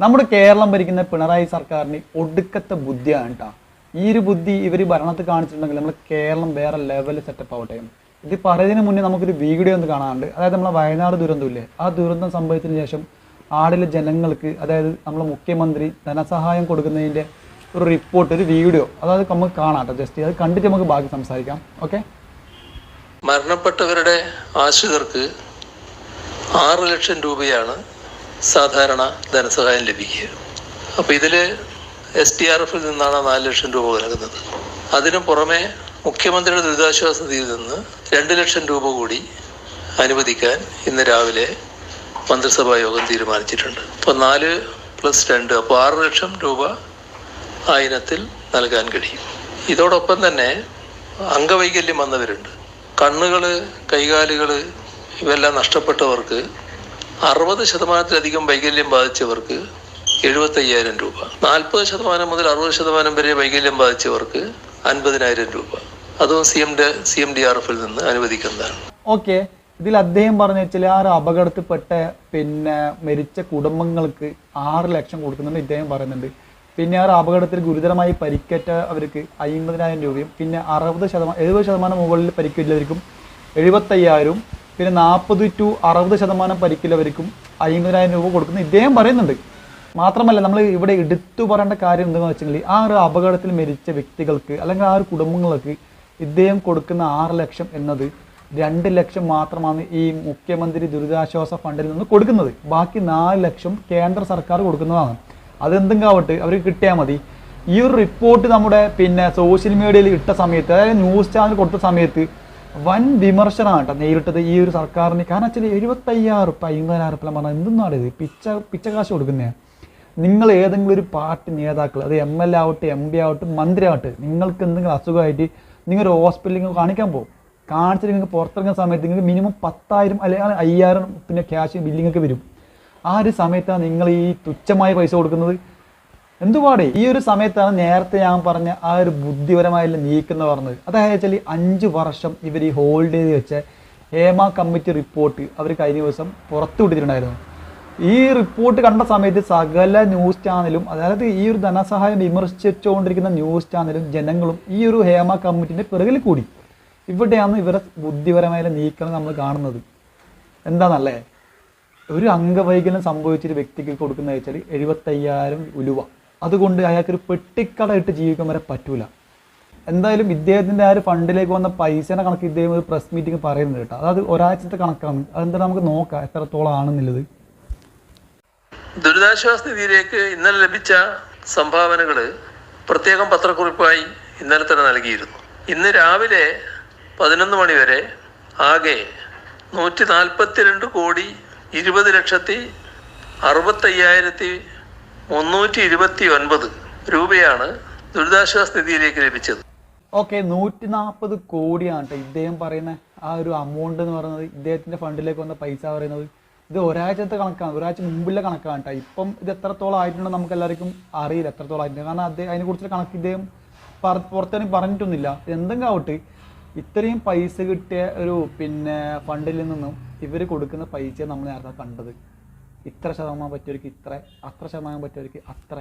നമ്മുടെ കേരളം ഭരിക്കുന്ന പിണറായി സർക്കാരിന് ഒടുക്കത്തെ ബുദ്ധിയാണ് കേട്ടോ ഈ ഒരു ബുദ്ധി ഇവർ ഭരണത്തിൽ കാണിച്ചിട്ടുണ്ടെങ്കിൽ നമ്മൾ കേരളം വേറെ ലെവലിൽ സെറ്റപ്പ് ആവട്ടെ. ഇത് പറയുന്നതിന് മുന്നേ നമുക്കൊരു വീഡിയോ ഒന്ന് കാണാനുണ്ട്. അതായത് നമ്മളെ വയനാട് ദുരന്തമില്ലേ ആ ദുരന്തം സംഭവിച്ചതിന് ശേഷം ആടിലെ ജനങ്ങൾക്ക് അതായത് നമ്മളെ മുഖ്യമന്ത്രി ധനസഹായം കൊടുക്കുന്നതിന്റെ ഒരു റിപ്പോർട്ട് ഒരു വീഡിയോ. അതായത് നമുക്ക് കാണാം കേട്ടോ ജസ്റ്റ്. അത് കണ്ടിട്ട് നമുക്ക് ബാക്കി സംസാരിക്കാം. ഓക്കെ മരണപ്പെട്ടവരുടെ ആശ്രിതർക്ക് ആറ് ലക്ഷം രൂപയാണ് സാധാരണ ധനസഹായം ലഭിക്കുക. അപ്പോൾ ഇതിൽ എസ് ടി ആർ എഫിൽ നിന്നാണ് നാല് ലക്ഷം രൂപ നൽകുന്നത് അതിനു പുറമെ മുഖ്യമന്ത്രിയുടെ ദുരിതാശ്വാസ നിധിയിൽ നിന്ന് രണ്ട് ലക്ഷം രൂപ കൂടി അനുവദിക്കാൻ ഇന്ന് രാവിലെ മന്ത്രിസഭാ യോഗം തീരുമാനിച്ചിട്ടുണ്ട്. അപ്പോൾ നാല് പ്ലസ് രണ്ട് അപ്പോൾ ആറ് ലക്ഷം രൂപ ആ ഇനത്തിൽ നൽകാൻ കഴിയും. ഇതോടൊപ്പം തന്നെ അംഗവൈകല്യം വന്നവരുണ്ട്. കണ്ണുകൾ കൈകാലുകൾ ഇവെല്ലാം നഷ്ടപ്പെട്ടവർക്ക് അറുപത് ശതമാനത്തിലധികം വൈകല്യം ബാധിച്ചവർക്ക് എഴുപത്തയ്യായിരം രൂപ. നാൽപ്പത് ശതമാനം മുതൽ അറുപത് ശതമാനം വരെ വൈകല്യം ബാധിച്ചവർക്ക് അൻപതിനായിരം രൂപ. അതും C M D C M D R എഫിൽ നിന്ന് അനുവദിക്കുന്നതാണ്. ഓക്കെ. ഇതിൽ അദ്ദേഹം പറഞ്ഞ വെച്ചാൽ ആറ് അപകടത്തിൽപ്പെട്ട പിന്നെ മരിച്ച കുടുംബങ്ങൾക്ക് ആറ് ലക്ഷം കൊടുക്കുന്നുണ്ട് ഇദ്ദേഹം പറയുന്നുണ്ട്. പിന്നെ ആ അപകടത്തിൽ ഗുരുതരമായി പരിക്കേറ്റ അവർക്ക് അമ്പതിനായിരം രൂപയും പിന്നെ അറുപത് ശതമാനം എഴുപത് ശതമാനം മുകളിൽ പരിക്കേറ്റവർക്കും എഴുപത്തയ്യായിരവും പിന്നെ നാൽപ്പത് ടു അറുപത് ശതമാനം പരിക്കില്ലവർക്കും അമ്പതിനായിരം രൂപ കൊടുക്കുന്ന. ഇദ്ദേഹം പറയുന്നുണ്ട്. മാത്രമല്ല നമ്മൾ ഇവിടെ എടുത്തു പറയേണ്ട കാര്യം എന്താണെന്ന് വെച്ചെങ്കിൽ ആ ഒരു അപകടത്തിൽ മരിച്ച വ്യക്തികൾക്ക് അല്ലെങ്കിൽ ആ ഒരു കുടുംബങ്ങൾക്ക് ഇദ്ദേഹം കൊടുക്കുന്ന ആറ് ലക്ഷം എന്നത് രണ്ട് ലക്ഷം മാത്രമാണ് ഈ മുഖ്യമന്ത്രി ദുരിതാശ്വാസ ഫണ്ടിൽ നിന്ന് കൊടുക്കുന്നത്. ബാക്കി നാല് ലക്ഷം കേന്ദ്ര സർക്കാർ കൊടുക്കുന്നതാണ്. അതെന്തെങ്കിലാവട്ടെ അവർക്ക് കിട്ടിയാൽ മതി. ഈ ഒരു റിപ്പോർട്ട് നമ്മുടെ പിന്നെ സോഷ്യൽ മീഡിയയിൽ ഇട്ട സമയത്ത് അതായത് ന്യൂസ് ചാനൽ കൊടുത്ത സമയത്ത് വൻ വിമർശനമാണ് കേട്ടോ നേരിട്ടത് ഈ ഒരു സർക്കാരിന് കാരണം വെച്ചാൽ എഴുപത്തയ്യായിരം റുപ്യ അമ്പതിനായിരം ഉറുപ്പ പറഞ്ഞാൽ എന്തെന്നാണ് ഇത്. പിച്ച പിച്ച കാശ് കൊടുക്കുന്നത് നിങ്ങൾ ഏതെങ്കിലും ഒരു പാർട്ടി നേതാക്കൾ അത് എം എൽ എ ആവട്ടെ എം പി ആവട്ടെ മന്ത്രി ആവട്ടെ നിങ്ങൾക്ക് എന്തെങ്കിലും അസുഖമായിട്ട് നിങ്ങൾ ഒരു ഹോസ്പിറ്റലിൽ കാണിക്കാൻ പോകും. കാണിച്ചിട്ട് നിങ്ങൾക്ക് പുറത്തിറങ്ങുന്ന സമയത്ത് നിങ്ങൾക്ക് മിനിമം പത്തായിരം അല്ലെങ്കിൽ അയ്യായിരം പിന്നെ ക്യാഷ് ബില്ലിങ്ങൊക്കെ വരും. ആ ഒരു സമയത്താണ് നിങ്ങൾ ഈ തുച്ഛമായ പൈസ കൊടുക്കുന്നത്. എന്തുപാടെ? ഈ ഒരു സമയത്താണ് നേരത്തെ ഞാൻ പറഞ്ഞ ആ ഒരു ബുദ്ധിപരമായുള്ള നീക്കുന്ന പറഞ്ഞത്. അതായത് വെച്ചാൽ അഞ്ച് വർഷം ഇവർ ഈ ഹോൾഡ് ചെയ്ത് വെച്ച ഹേമ കമ്മിറ്റി റിപ്പോർട്ട് അവർ കഴിഞ്ഞ ദിവസം പുറത്തുവിട്ടിട്ടുണ്ടായിരുന്നു ഈ റിപ്പോർട്ട് കണ്ട സമയത്ത് സകല ന്യൂസ് ചാനലും അതായത് ഈ ഒരു ധനസഹായം വിമർശിച്ചുകൊണ്ടിരിക്കുന്ന ന്യൂസ് ചാനലും ജനങ്ങളും ഈ ഒരു ഹേമ കമ്മിറ്റിന്റെ പിറകിൽ കൂടി. ഇവിടെയാണ് ഇവരെ ബുദ്ധിപരമായ നീക്കം നമ്മൾ കാണുന്നത്. എന്താണല്ലേ ഒരു അംഗവൈകല്യം സംഭവിച്ചൊരു വ്യക്തിക്ക് കൊടുക്കുന്ന വെച്ചാൽ എഴുപത്തയ്യായിരം ഉലുവ. അതുകൊണ്ട് അയാൾക്കൊരു പെട്ടിക്കടയിട്ട് ജീവിക്കാൻ വരെ പറ്റൂല. എന്തായാലും ഇദ്ദേഹത്തിന്റെ ആ ഒരു ഫണ്ടിലേക്ക് വന്ന പൈസേനെ കണക്ക് ഇദ്ദേഹം ഒരു പ്രസ് മീറ്റിംഗ് പറയുന്നുണ്ട് കേട്ടോ. അതായത് ഒരാഴ്ചത്തെ കണക്കാണ്. അതെന്താ നമുക്ക് നോക്കാം എത്രത്തോളം ആണെന്നുള്ളത്. ദുരിതാശ്വാസ നിധിയിലേക്ക് ഇന്നലെ ലഭിച്ച സംഭാവനകൾ പ്രത്യേകം പത്രക്കുറിപ്പായി ഇന്നലെ തന്നെ നൽകിയിരുന്നു. ഇന്ന് രാവിലെ പതിനൊന്ന് മണിവരെ ആകെ നൂറ്റി നാൽപ്പത്തിരണ്ട് കോടി ഇരുപത് ലക്ഷത്തി അറുപത്തയ്യായിരത്തി മുന്നൂറ്റി ഇരുപത്തി ഒൻപത് രൂപയാണ് ദുരിതാശ്വാസ നിധിയിലേക്ക് ലഭിച്ചത്. ഓക്കെ നൂറ്റി നാൽപ്പത് കോടിയാണ് ഇദ്ദേഹം പറയുന്ന ആ ഒരു എമൗണ്ട് എന്ന് പറയുന്നത്. ഇദ്ദേഹത്തിന്റെ ഫണ്ടിലേക്ക് വന്ന പൈസ പറയുന്നത്. ഇത് ഒരാഴ്ചത്തെ കണക്കാണ്. ഒരാഴ്ച മുമ്പിലെ കണക്കാണ് കേട്ടോ ഇപ്പം ഇത് എത്രത്തോളം ആയിട്ടുണ്ടോ നമുക്ക് എല്ലാവർക്കും അറിയില്ല എത്രത്തോളം ആയിട്ടുണ്ട്. കാരണം അദ്ദേഹം അതിനെക്കുറിച്ച് കണക്ക് ഇദ്ദേഹം പുറത്തേനും പറഞ്ഞിട്ടൊന്നുമില്ല. എന്തെങ്കിലും ആവട്ടെ ഇത്രയും പൈസ കിട്ടിയ ഒരു പിന്നെ ഫണ്ടിൽ നിന്നും ഇവർ കൊടുക്കുന്ന പൈസ നമ്മൾ നേരത്തെ കണ്ടത്. ഇത്ര ശതമാനം പറ്റിയവർക്ക് ഇത്ര അത്ര ശതമാനം പറ്റിയവർക്ക് അത്ര.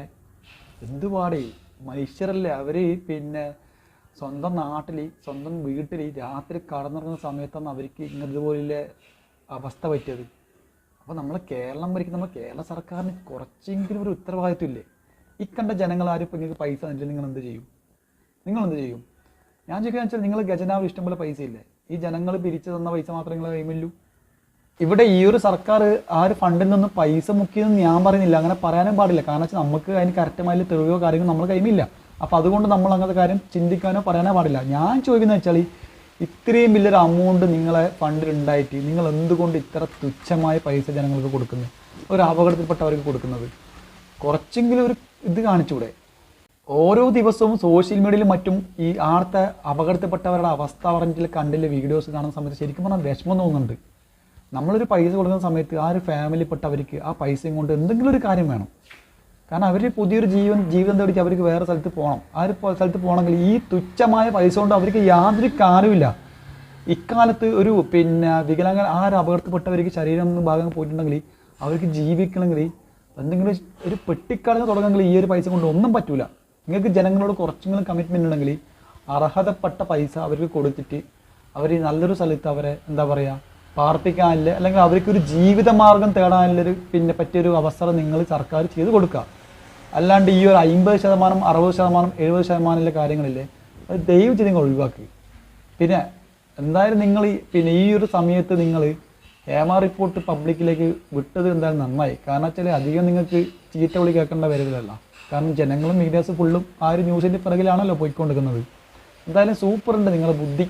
എന്തുപാടേ മനുഷ്യരല്ലേ അവർ പിന്നെ സ്വന്തം നാട്ടിൽ സ്വന്തം വീട്ടിൽ രാത്രി കടന്നിറങ്ങുന്ന സമയത്താണ് അവർക്ക് ഇങ്ങനതുപോലെ അവസ്ഥ പറ്റിയത്. അപ്പോൾ നമ്മൾ കേരളം ഭരിക്കുന്ന നമ്മൾ കേരള സർക്കാരിന് കുറച്ചെങ്കിലും ഒരു ഉത്തരവാദിത്വം ഇല്ലേ ഈ കണ്ട ജനങ്ങൾ ആരും ഇപ്പം നിങ്ങൾക്ക് പൈസ തന്നില്ല നിങ്ങൾ എന്ത് ചെയ്യും? നിങ്ങൾ എന്ത് ചെയ്യും? ഞാൻ ചോദിക്കുക വെച്ചാൽ നിങ്ങൾ ഖജനാവ് ഇഷ്ടംപോലെ പൈസ ഇല്ലേ ഈ ജനങ്ങൾ പിരിച്ചു തന്ന പൈസ മാത്രമേ നിങ്ങൾ കൈമില്ലൂ ഇവിടെ ഈ ഒരു സർക്കാർ ആ ഒരു ഫണ്ടിൽ നിന്ന് പൈസ മുക്കിയെന്ന് ഞാൻ പറയുന്നില്ല. അങ്ങനെ പറയാനും പാടില്ല. കാരണം വെച്ചാൽ നമുക്ക് അതിന് കറക്റ്റമായ തെളിവോ കാര്യങ്ങളോ നമ്മൾ കൈമില്ല. അപ്പോൾ അതുകൊണ്ട് നമ്മൾ അങ്ങനത്തെ കാര്യം ചിന്തിക്കാനോ പറയാനോ പാടില്ല. ഞാൻ ചോദിക്കുന്നത് വെച്ചാൽ ഇത്രയും വലിയൊരു അമൗണ്ട് നിങ്ങളെ ഫണ്ടിൽ ഉണ്ടായിട്ട് നിങ്ങൾ എന്തുകൊണ്ട് ഇത്ര തുച്ഛമായ പൈസ ജനങ്ങൾക്ക് കൊടുക്കുന്നത് ഒരു അപകടത്തിൽപ്പെട്ടവർക്ക് കൊടുക്കുന്നത്. കുറച്ചെങ്കിലും ഒരു ഇത് കാണിച്ചൂടെ. ഓരോ ദിവസവും സോഷ്യൽ മീഡിയയിലും മറ്റും ഈ ആടത്തെ അപകടത്തിൽപ്പെട്ടവരുടെ അവസ്ഥ പറഞ്ഞിട്ട് കണ്ടില്ല? വീഡിയോസ് കാണുന്ന സമയത്ത് ശരിക്കും പറഞ്ഞാൽ വിഷമം തോന്നുന്നുണ്ട്. നമ്മളൊരു പൈസ കൊടുക്കുന്ന സമയത്ത് ആ ഒരു ഫാമിലിപ്പെട്ടവർക്ക് ആ പൈസയും കൊണ്ട് എന്തെങ്കിലും ഒരു കാര്യം വേണം. കാരണം അവർ പുതിയൊരു ജീവൻ ജീവിതം തേടിച്ച് അവർക്ക് വേറെ സ്ഥലത്ത് പോകണം. ആ ഒരു സ്ഥലത്ത് പോകണമെങ്കിൽ ഈ തുച്ഛമായ പൈസ കൊണ്ട് അവർക്ക് യാതൊരു കാര്യമില്ല ഇക്കാലത്ത് ഒരു പിന്നെ വികലാംഗ ആ ഒരു അപകടത്തിൽപ്പെട്ടവർക്ക് ശരീരം ഭാഗം പോയിട്ടുണ്ടെങ്കിൽ അവർക്ക് ജീവിക്കണമെങ്കിൽ എന്തെങ്കിലും ഒരു പെട്ടിക്കടന്ന് തുടങ്ങുമെങ്കിൽ ഈ ഒരു പൈസ കൊണ്ട് ഒന്നും പറ്റൂല. നിങ്ങൾക്ക് ജനങ്ങളോട് കുറച്ചെങ്കിലും കമ്മിറ്റ്മെന്റ് ഉണ്ടെങ്കിൽ അർഹതപ്പെട്ട പൈസ അവർക്ക് കൊടുത്തിട്ട് അവർ നല്ലൊരു സ്ഥലത്ത് അവരെ എന്താ പറയുക പാർപ്പിക്കാനില്ല അല്ലെങ്കിൽ അവർക്ക് ഒരു ജീവിതമാർഗം തേടാനുള്ളൊരു പിന്നെ പറ്റിയൊരു അവസരം നിങ്ങൾ സർക്കാർ ചെയ്ത് കൊടുക്കുക. അല്ലാണ്ട് ഈ ഒരു അമ്പത് ശതമാനം അറുപത് ശതമാനം എഴുപത് ശതമാനമുള്ള കാര്യങ്ങളില്ലേ അത് ദയവ് ചെയ്ത് നിങ്ങൾ ഒഴിവാക്കി പിന്നെ എന്തായാലും നിങ്ങൾ ഈ പിന്നെ ഈ ഒരു സമയത്ത് നിങ്ങൾ ഹേമ റിപ്പോർട്ട് പബ്ലിക്കിലേക്ക് വിട്ടത് എന്തായാലും നന്നായി. കാരണം വെച്ചാൽ അധികം നിങ്ങൾക്ക് ചീത്ത വിളി കേൾക്കേണ്ട വരുന്നതല്ല കാരണം ജനങ്ങളും മീഡിയാസ് ഫുള്ളും ആ ഒരു ന്യൂസിന്റെ പിറകിലാണല്ലോ പോയിക്കൊണ്ടിരിക്കുന്നത്. എന്തായാലും സൂപ്പർ ഉണ്ട് നിങ്ങളുടെ ബുദ്ധി.